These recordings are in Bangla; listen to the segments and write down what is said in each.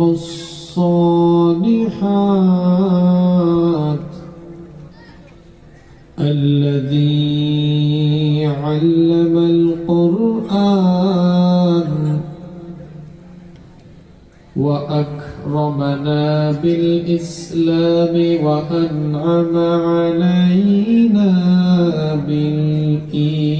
الصالحات الذي علم القرآن وأكرمنا بالإسلام وأنعم علينا بالإيمان.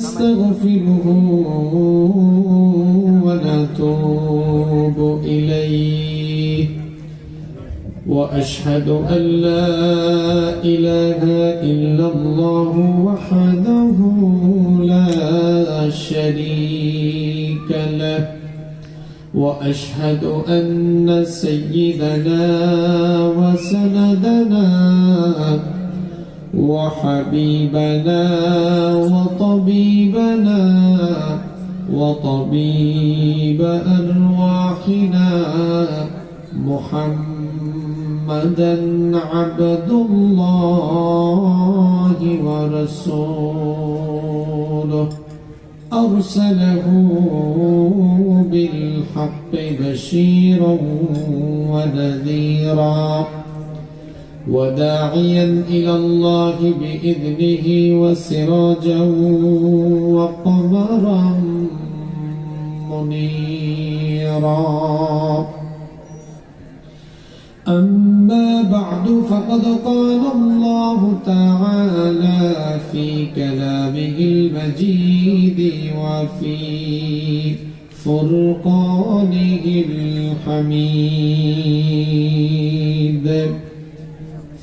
نستغفره ونتوب إليه وأشهد أن لا إله إلا الله وحده لا شريك له وأشهد أن سيدنا وسندنا وحبيبنا وطبيبنا وطبيب أرواحنا محمدا عبد الله ورسوله. أرسله بالحق بشيرا ونذيرا. وداعيا إلى الله بإذنه وسراجا وقمرا منيرا. أما بعد فقد قال الله تعالى في كلامه المجيد وفي فرقانه الحميد.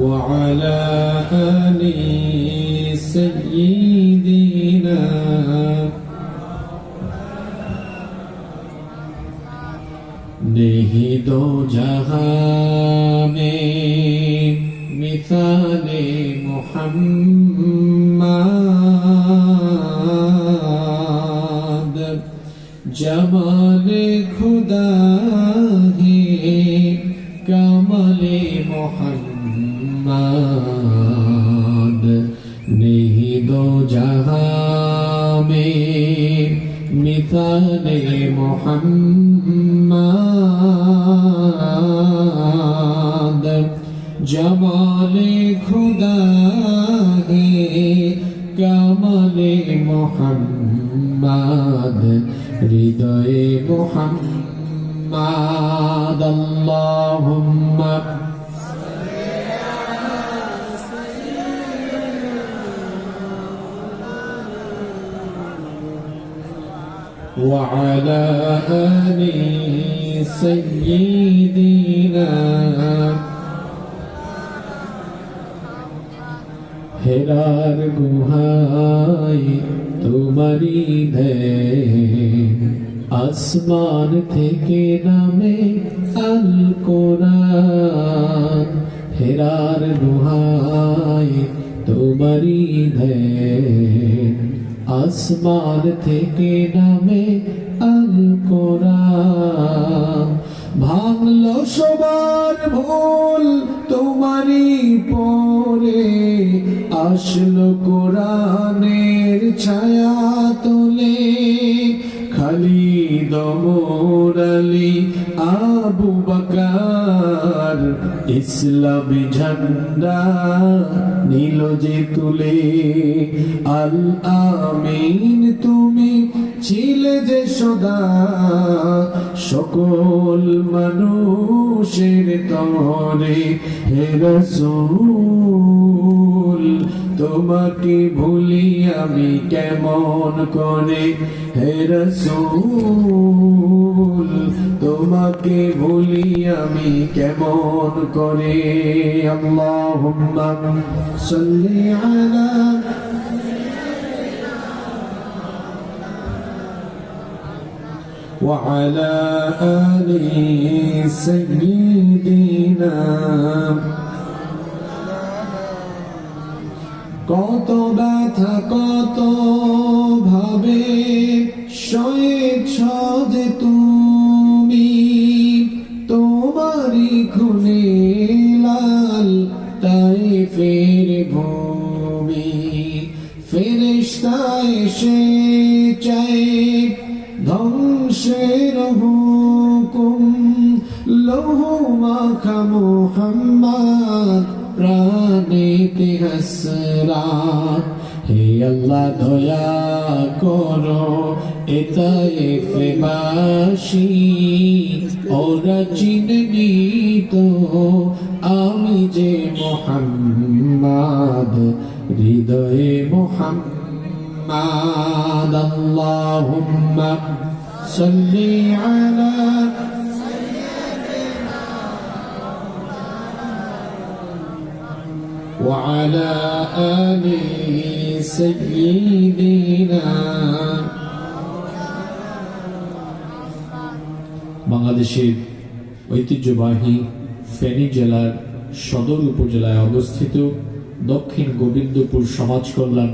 وعلى آل سيدنا नहीं दो जहां में मिसाले मोहम्मद जमाल खुदा है कमले मोहम्मद बाद नहीं दो जहां में मिसाल मोहम्मद जमाल खुदा है कमल मोहम्मद हृदय मोहम्मद अल्लाहुम्मा وعلى آل سيدنا হেরার গুহাই তোমারি দেন আসমান থেকে নামে আল কোরআন হেরার গুহাই তোমারি দেন আসমান থেকে নামে আল কোরআন ভাঙলো সবার ভুল তোমারই পরে। আসলো কোরআনের ছায়া তোলে। খালিদ দমরালি আবু বকার ইসলামী ঝান্ডা নীল যে তুলে, আল আমিন তুমি ছিল যে সদা, সকল মানুষের তরে হে রসূল। তোমাকে ভুলি আমি কেমন করে হে রসূল তোমাকে ভুলি আমি কেমন করে আল্লাহুম্মা সাল্লি আলা وعلى آل سيدنا কত ব্যথা, কত ভাবে সয়েছ যে তুমি, তোমারই খুনে লাল তাই ফের ভূমি। ফেরেশতা এসে চাই ধ্বংসের হুকুম। লৌহ মাখা মোহাম্মদ প্রাণীতে হাসরাত হে আল্লাহ, দয়া করো এতাই ফেবাসি ওরা চিননি তো আমি যে মোহাম্মদ, হৃদয়ে মোহাম্মদ। আল্লাহুম্মা সাল্লি আলা وعلى آل سيدنا বাংলাদেশের ঐতিহ্যবাহী ফেনী জেলার সদর উপজেলায় অবস্থিত দক্ষিণ গোবিন্দপুর সমাজ কল্যাণ